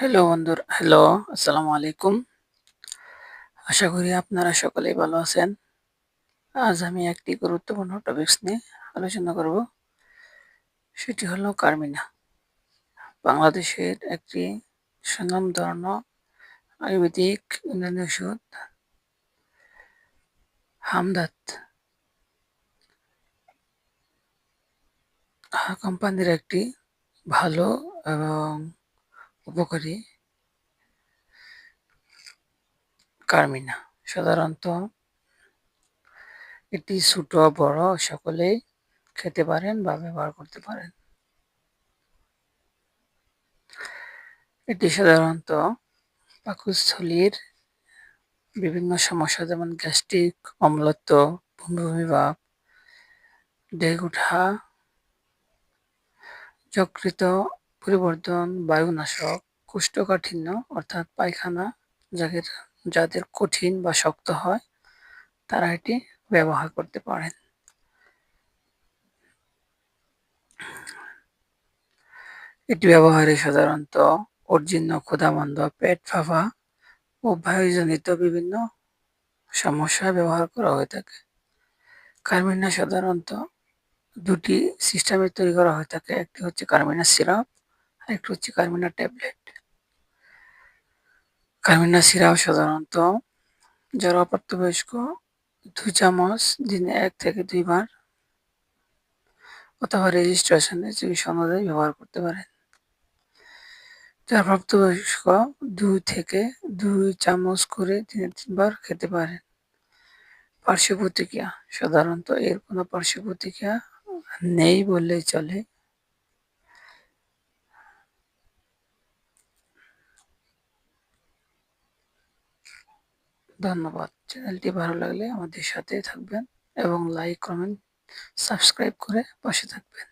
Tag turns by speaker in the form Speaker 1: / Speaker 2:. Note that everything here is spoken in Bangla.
Speaker 1: হ্যালো বন্ধুরা হ্যালো আসসালামু আলাইকুম। আশা করি আপনারা সকলেই ভালো আছেন। আজ আমি একটি গুরুত্বপূর্ণ টপিকস নিয়ে আলোচনা করব। সেটি হলো কার্মিনা বাংলাদেশের একটি সুনামধন্য আয়ুর্বেদিক ইউনানি ওষুধ, হামদাত। কোম্পানির একটি ভালো এবং উপকারী। কার্মিনা সাধারণত এটি ছোট, বড়, সকলেই খেতে পারেন বা ব্যবহার করতে পারেন। এটি সাধারণত পাকস্থলীর বিভিন্ন সমস্যা যেমন গ্যাস্ট্রিক, অম্লত্ব ভূমি ভাব উঠা যকৃত পরিবর্তন, বায়ুনাশক, কোষ্ঠকাঠিন্য অর্থাৎ পায়খানা যাদের যাদের কঠিন বা শক্ত হয়, তারা এটি ব্যবহার করতে পারেন। এটি ব্যবহারে সাধারণত অর্জিন্য ক্ষুধামন্দ, পেট ফাঁপা ও বায়ুজনিত বিভিন্ন সমস্যায় ব্যবহার করা হয়ে থাকে। কার্মিনা সাধারণত দুটি সিস্টেমে তৈরি করা হয়ে থাকে। একটি হচ্ছে কার্মিনা সিরাপ একটি হচ্ছে কার্মিনা ট্যাবলেট কার্মিনা সিরাপ সাধারণত যারা অপ্রাপ্তবয়স্ক, দু চামচ দিনে এক থেকে দুইবার অথবা রেজিস্ট্রেশনে চিকিৎসা অনুযায়ী ব্যবহার করতে পারেন। যারা প্রাপ্তবয়স্ক দুই থেকে দুই চামচ করে দিনে তিনবার খেতে পারেন। পার্শ্ব প্রতিক্রিয়া, সাধারণত এর কোনো পার্শ্ব প্রতিক্রিয়া নেই বললেই চলে। ধন্যবাদ। চ্যানেলটি ভালো লাগলে আমাদের সাথে থাকবেন এবং লাইক কমেন্ট সাবস্ক্রাইব করে পাশে থাকবেন।